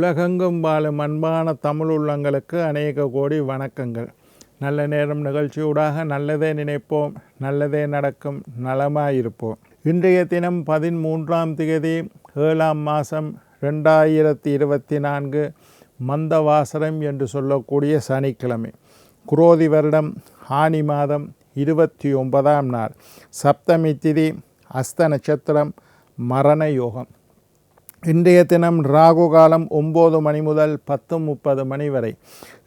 உலகெங்கும் வாழும் அன்பான தமிழ் உள்ளங்களுக்கு அநேக கோடி வணக்கங்கள். நல்ல நேரம் நிகழ்ச்சியூடாக நல்லதே நினைப்போம் நல்லதே நடக்கும் நலமாயிருப்போம். இன்றைய தினம் பதிமூன்றாம் தேதி ஏழாம் மாதம் ரெண்டாயிரத்தி இருபத்தி நான்கு மந்தவாசரம் என்று சொல்லக்கூடிய சனிக்கிழமை. குரோதி வருடம் ஆனி மாதம் இருபத்தி ஒன்பதாம் நாள். சப்தமி திதி அஸ்த நட்சத்திரம் மரண யோகம். இன்றைய தினம் ராகு காலம் ஒம்பது மணி முதல் பத்து முப்பது மணி வரை.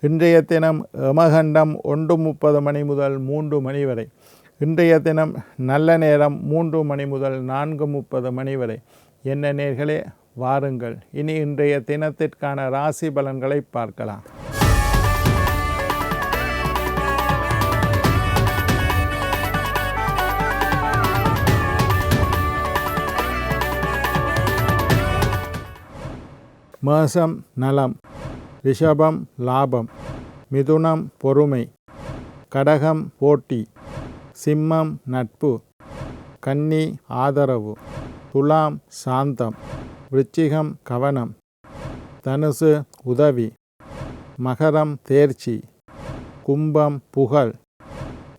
இன்றைய தினம் யமகண்டம் ஒன்று முப்பது மணி முதல் மூன்று மணி வரை. இன்றைய தினம் நல்ல நேரம் மூன்று மணி முதல் நான்கு முப்பது மணி வரை. என்ன நேர்களே வாருங்கள். இனி இன்றைய தினத்திற்கான ராசி பலன்களை பார்க்கலாம். மேசம் நலம் ரிஷபம் லாபம் மிதுனம் பொறுமை கடகம் போட்டி சிம்மம் நட்பு கன்னி ஆதரவு துலாம் சாந்தம் விருச்சிகம் கவனம் தனுசு உதவி மகரம் தேர்ச்சி கும்பம் புகழ்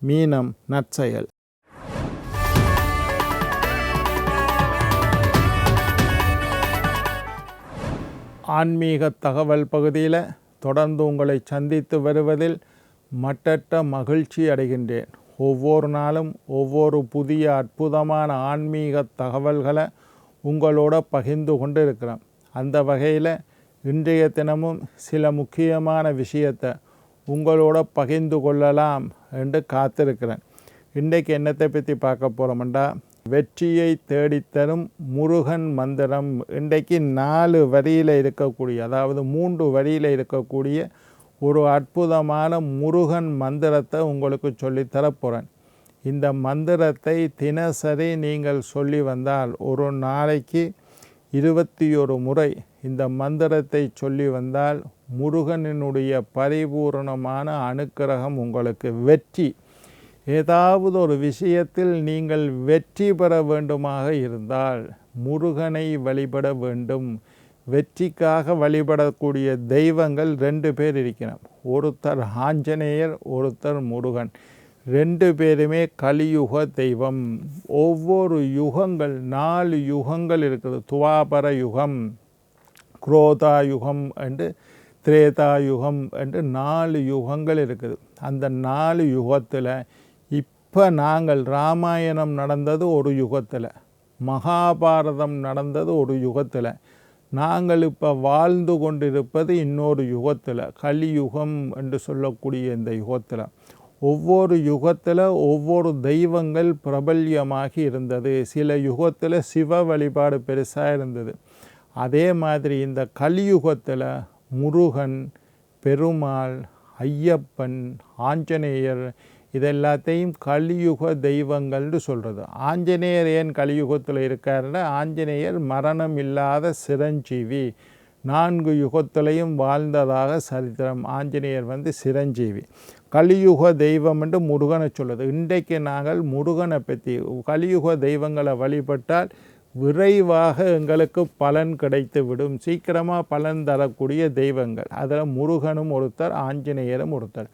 மீனம் நற்செயல். ஆன்மீக தகவல் பகுதியில் தொடர்ந்து உங்களை சந்தித்து வருவதில் மட்டற்ற மகிழ்ச்சி அடைகின்றேன். ஒவ்வொரு நாளும் ஒவ்வொரு புதிய அற்புதமான ஆன்மீக தகவல்களை உங்களோட பகிர்ந்து கொண்டு இருக்கிறேன் அந்த வகையில் இன்றைய தினமும் சில முக்கியமான விஷயத்தை உங்களோட பகிர்ந்து கொள்ளலாம் என்று காத்திருக்கிறேன். இன்றைக்கு என்னத்தை பற்றி பார்க்க போகிறோம்டா வெற்றியை தேடித்தரும் முருகன் மந்திரம். இன்றைக்கு நாலு வரியில் இருக்கக்கூடிய அதாவது மூன்று வரியில் இருக்கக்கூடிய ஒரு அற்புதமான முருகன் மந்திரத்தை உங்களுக்கு சொல்லித்தரப்போகிறேன் இந்த மந்திரத்தை தினசரி நீங்கள் சொல்லி வந்தால் ஒரு நாளைக்கு இருபத்தி ஒரு முறை இந்த மந்திரத்தை சொல்லி வந்தால் முருகனினுடைய பரிபூரணமான அனுக்கிரகம் உங்களுக்கு வெற்றி ஏதாவது ஒரு விஷயத்தில் நீங்கள் வெற்றி பெற வேண்டுமாக இருந்தால் முருகனை வழிபட வேண்டும். வெற்றிக்காக வழிபடக்கூடிய தெய்வங்கள் ரெண்டு பேர் இருக்கிறோம் ஒருத்தர் ஆஞ்சநேயர் ஒருத்தர் முருகன். ரெண்டு பேருமே கலியுக தெய்வம். ஒவ்வொரு யுகங்கள் நாலு யுகங்கள் இருக்குது. துவாபர யுகம் குரோதா யுகம் என்று திரேதா யுகம் என்று நாலு யுகங்கள் இருக்குது. அந்த நாலு யுகத்தில் இப்போ நாங்கள் ராமாயணம் நடந்தது ஒரு யுகத்தில் மகாபாரதம் நடந்தது ஒரு யுகத்தில். நாங்கள் இப்போ வாழ்ந்து கொண்டிருப்பது இன்னொரு யுகத்தில் கலியுகம் என்று சொல்லக்கூடிய இந்த யுகத்தில். ஒவ்வொரு யுகத்தில் ஒவ்வொரு தெய்வங்கள் பிரபல்யமாகி இருந்தது. சில யுகத்தில் சிவ வழிபாடு பெருசாக இருந்தது. அதே மாதிரி இந்த கலியுகத்தில் முருகன் பெருமாள் ஐயப்பன் ஆஞ்சநேயர் இதெல்லாத்தையும் கலியுக தெய்வங்கள்னு சொல்கிறது ஆஞ்சநேயர் ஏன் கலியுகத்தில் இருக்காருன்னா ஆஞ்சநேயர் மரணம் இல்லாத சிரஞ்சீவி. நான்கு யுகத்திலையும் வாழ்ந்ததாக சரித்திரம். ஆஞ்சநேயர் வந்து சிரஞ்சீவி. கலியுக தெய்வம் என்று முருகனை சொல்லுது. இன்றைக்கு நாங்கள் முருகனை பற்றி கலியுக தெய்வங்களை வழிபட்டால் விரைவாக எங்களுக்கு பலன் கிடைத்து விடும். சீக்கிரமாக பலன் தரக்கூடிய தெய்வங்கள். அதில் முருகனும் ஒருத்தர் ஆஞ்சநேயரும் ஒருத்தர்.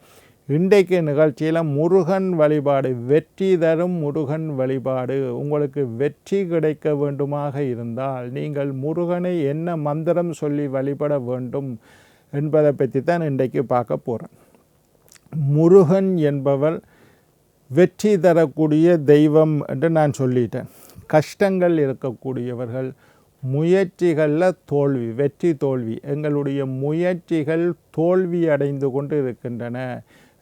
இன்றைக்கு நிகழ்ச்சியில் முருகன் வழிபாடு வெற்றி தரும் முருகன் வழிபாடு உங்களுக்கு வெற்றி கிடைக்க வேண்டுமாக இருந்தால் நீங்கள் முருகனை என்ன மந்திரம் சொல்லி வழிபட வேண்டும் என்பதை பற்றி தான் இன்றைக்கு பார்க்க போகிறேன் முருகன் என்பவர் வெற்றி தரக்கூடிய தெய்வம் என்று நான் சொல்லிட்டேன். கஷ்டங்கள் இருக்கக்கூடியவர்கள் முயற்சிகளில் தோல்வி வெற்றி தோல்வி எங்களுடைய முயற்சிகள் தோல்வி அடைந்து கொண்டு இருக்கின்றன.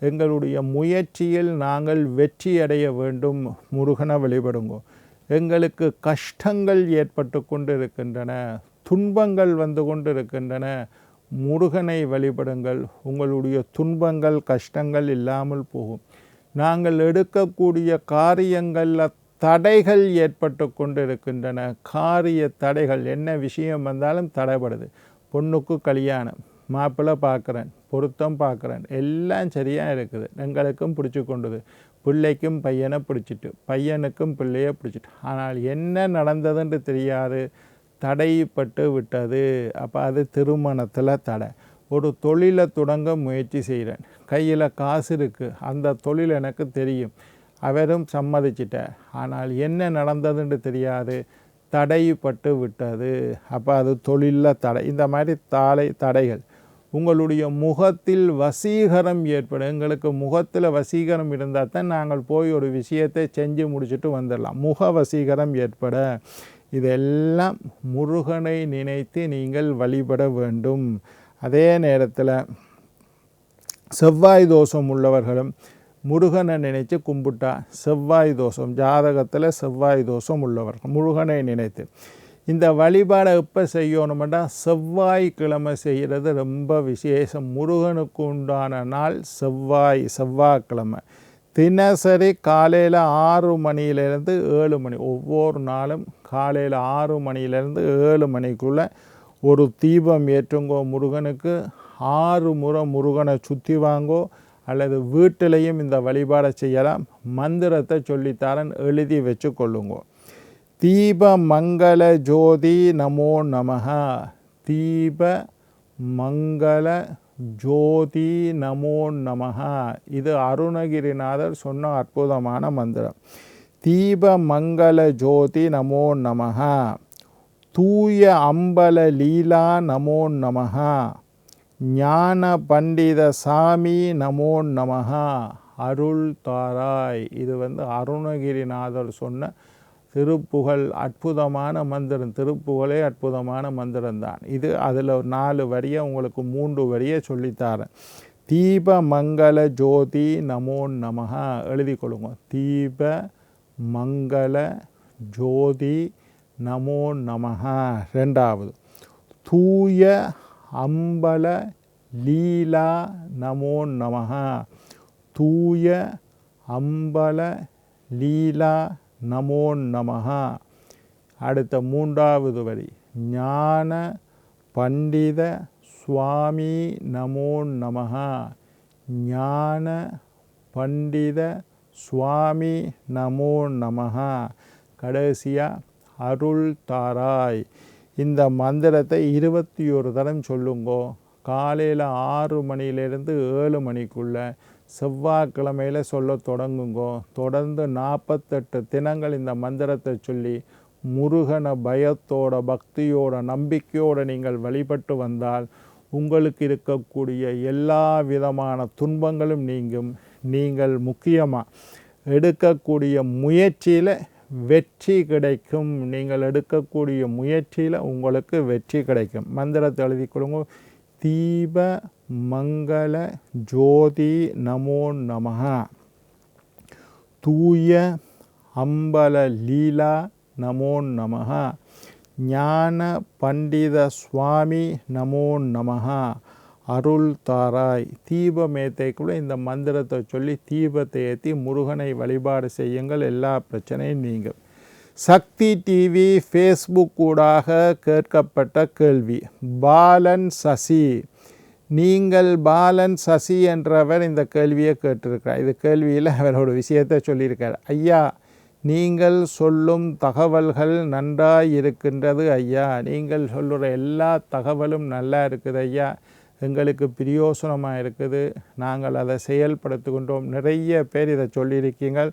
எங்களுடைய முயற்சியில் நாங்கள் வெற்றி அடைய வேண்டும். முருகனை வழிபடுங்கோ. எங்களுக்கு கஷ்டங்கள் ஏற்பட்டு கொண்டு இருக்கின்றன துன்பங்கள் வந்து கொண்டு இருக்கின்றன முருகனை வழிபடுங்கள். உங்களுடைய துன்பங்கள் கஷ்டங்கள் இல்லாமல் போகும். நாங்கள் எடுக்கக்கூடிய காரியங்களில் தடைகள் ஏற்பட்டு கொண்டு இருக்கின்றன காரிய தடைகள் என்ன விஷயம் வந்தாலும் தடைப்படுது பொண்ணுக்கு கல்யாணம். மாப்பிள்ளை பார்க்குறேன் பொருத்தம் பார்க்குறேன் எல்லாம் சரியாக இருக்குது. எங்களுக்கும் பிடிச்சி கொண்டுது. பிள்ளைக்கும் பையனை பிடிச்சிட்டு பையனுக்கும் பிள்ளையை பிடிச்சிட்டு. ஆனால் என்ன நடந்ததுன்னு தெரியாது. தடைப்பட்டு விட்டது. அப்போ அது திருமணத்தில் தடை. ஒரு தொழிலை தொடங்க முயற்சி செய்கிறேன். கையில் காசு இருக்குது அந்த தொழில் எனக்கு தெரியும். அவரும் சம்மதிச்சிட்டார். ஆனால் என்ன நடந்ததுன்னு தெரியாது. தடைப்பட்டு விட்டது. அப்போ அது தொழிலில் தடை. இந்த மாதிரி தாளை தடைகள். உங்களுடைய முகத்தில் வசீகரம் ஏற்படும். எங்களுக்கு முகத்தில் வசீகரம் இருந்தால் தான் நாங்கள் போய் ஒரு விஷயத்தை செஞ்சு முடிச்சுட்டு வந்துடலாம். முக வசீகரம் ஏற்பட. இதெல்லாம் முருகனை நினைத்து நீங்கள் வழிபட வேண்டும். அதே நேரத்தில் செவ்வாய் தோஷம் உள்ளவர்களும் முருகனை நினைத்து கும்பிட்டா செவ்வாய் தோஷம். ஜாதகத்தில் செவ்வாய் தோஷம் உள்ளவர்கள் முருகனை நினைத்து. இந்த வழிபாடை எப்போ செய்யணுமெண்டா? செவ்வாய்க்கிழமை செய்கிறது ரொம்ப விசேஷம். முருகனுக்கு உண்டான நாள் செவ்வாய் செவ்வாய்க்கிழமை. தினசரி காலையில் ஆறு மணியிலேருந்து ஏழு மணி. ஒவ்வொரு நாளும் காலையில் ஆறு மணியிலேருந்து ஏழு மணிக்குள்ளே ஒரு தீபம் ஏற்றுங்கோ முருகனுக்கு. ஆறு முறை முருகனை சுற்றி வாங்கோ. அல்லது வீட்டிலையும் இந்த வழிபாடை செய்யலாம். மந்திரத்தை சொல்லித்தாரன். எழுதி வச்சு கொள்ளுங்கோ தீப மங்கள ஜோதி நமோ நமஹ. தீப மங்கள ஜோதி நமோ நமஹ. இது அருணகிரிநாதர் சொன்ன அற்புதமான மந்திரம். தீப மங்கள ஜோதி நமோ நமஹ. தூய அம்பல லீலா நமோ நமஹ. ஞான பண்டித சாமி நமோ நமஹ. அருள் தாராய். இது வந்து அருணகிரிநாதர் சொன்ன திருப்புகழ் அற்புதமான மந்திரம். திருப்புகழே அற்புதமான மந்திரம் தான் இது அதில் ஒரு நாலு வரியை உங்களுக்கு மூன்று வரியை சொல்லித்தாரேன். தீப மங்கள ஜோதி நமோ நமகா எழுதி கொடுங்க தீப மங்கள ஜோதி நமோ நமகா ரெண்டாவது. தூய அம்பல லீலா நமோ நமகா தூய அம்பல லீலா நமோ நமஹ. அடுத்த மூன்றாவது வரி. ஞான பண்டித சுவாமி நமோ நமஹ. ஞான பண்டித சுவாமி நமோ நமஹ. கடைசியாக அருள் தாராய். இந்த மந்திரத்தை இருபத்தி ஒரு தரம் சொல்லுங்கோ. காலையில் ஆறு மணியிலிருந்து ஏழு மணிக்குள்ளே செவ்வாய்க்கிழமையில் சொல்ல தொடங்குங்கோ. தொடர்ந்து நாற்பத்தெட்டு தினங்கள் இந்த மந்திரத்தை சொல்லி முருகனை பயத்தோட பக்தியோட நம்பிக்கையோடு நீங்கள் வழிபட்டு வந்தால் உங்களுக்கு இருக்கக்கூடிய எல்லா விதமான துன்பங்களும் நீங்கும். நீங்கள் முக்கியமாக எடுக்கக்கூடிய முயற்சியில் வெற்றி கிடைக்கும். நீங்கள் எடுக்கக்கூடிய முயற்சியில் உங்களுக்கு வெற்றி கிடைக்கும். மந்திரத்தை எழுதி கொடுங்க. தீப மங்கள ஜோதி நமோ நமஹ. தூய அம்பல லீலா நமோ நமஹ. ஞான பண்டித சுவாமி நமோ நமஹ. அருள் தாராய். தீபம் இந்த மந்திரத்தை சொல்லி தீபத்தை ஏற்றி முருகனை வழிபாடு செய்யுங்கள். எல்லா பிரச்சனையும் நீங்கள் சக்தி டிவி ஃபேஸ்புக் ஊடாக கேட்கப்பட்ட கேள்வி. பாலன் சசி. நீங்கள் பாலன் சசி என்றவர் இந்த கேள்வியை கேட்டிருக்கிறார். இது கேள்வியில் அவரோட விஷயத்தை சொல்லியிருக்கார். ஐயா நீங்கள் சொல்லும் தகவல்கள் நன்றாக இருக்கின்றது ஐயா. நீங்கள் சொல்லுற எல்லா தகவலும் நல்லா இருக்குது ஐயா. எங்களுக்கு பிரயோசனமாக இருக்குது. நாங்கள் அதை செயல்படுத்துகின்றோம். நிறைய பேர் இதை சொல்லியிருக்கீங்கள்.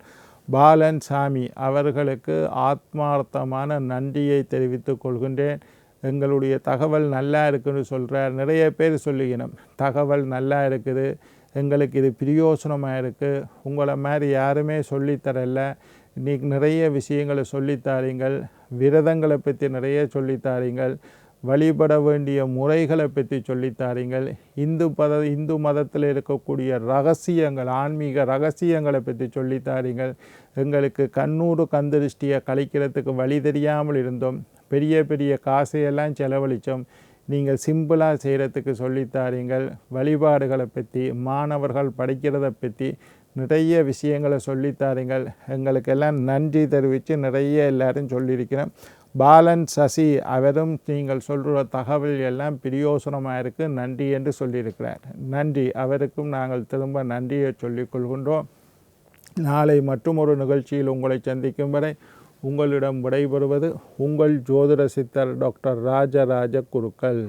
பாலன் சாமி அவர்களுக்கு ஆத்மார்த்தமான நன்றியை தெரிவித்துக் கொள்கின்றேன். எங்களுடைய தகவல் நல்லா இருக்குன்னு சொல்கிறார் நிறைய பேர் சொல்லுகிறோம் தகவல் நல்லா இருக்குது. எங்களுக்கு இது பிரயோசனமாக இருக்குது உங்களை மாதிரி யாருமே சொல்லித்தரல நீ நிறைய விஷயங்களை சொல்லித்தாரீங்கள் விரதங்களை பற்றி நிறைய சொல்லித்தாரீங்கள் வழிபட வேண்டிய முறைகளை பற்றி சொல்லித்தாரீங்கள். இந்து பத இந்து மதத்தில் இருக்கக்கூடிய ரகசியங்கள் ஆன்மீக ரகசியங்களை பற்றி சொல்லித்தாரீங்கள். எங்களுக்கு கண்ணூறு கந்திருஷ்டியை கழிக்கிறதுக்கு வழி தெரியாமல் இருந்தோம். பெரிய பெரிய காசையெல்லாம் செலவழித்தோம். நீங்கள் சிம்பிளாக செய்கிறதுக்கு சொல்லித்தாரீங்கள். வழிபாடுகளை பற்றி மாணவர்கள் படிக்கிறத பற்றி நிறைய விஷயங்களை சொல்லித்தாரீங்கள். எங்களுக்கெல்லாம் நன்றி தெரிவித்து நிறைய எல்லாரும் சொல்லியிருக்கிறேன் பாலன் சசி அவரும் நீங்கள் சொல்கிற தகவல் எல்லாம் பிரயோசனமாக இருக்குது நன்றி என்று சொல்லியிருக்கிறார். நன்றி. அவருக்கும் நாங்கள் திரும்ப நன்றியை சொல்லிக்கொள்கின்றோம் நாளை மற்றும் ஒரு நிகழ்ச்சியில் உங்களை சந்திக்கும் வரை உங்களிடம் விடைபெறுவது உங்கள் ஜோதிட சித்தர் டாக்டர் ராஜராஜ குருக்கள்.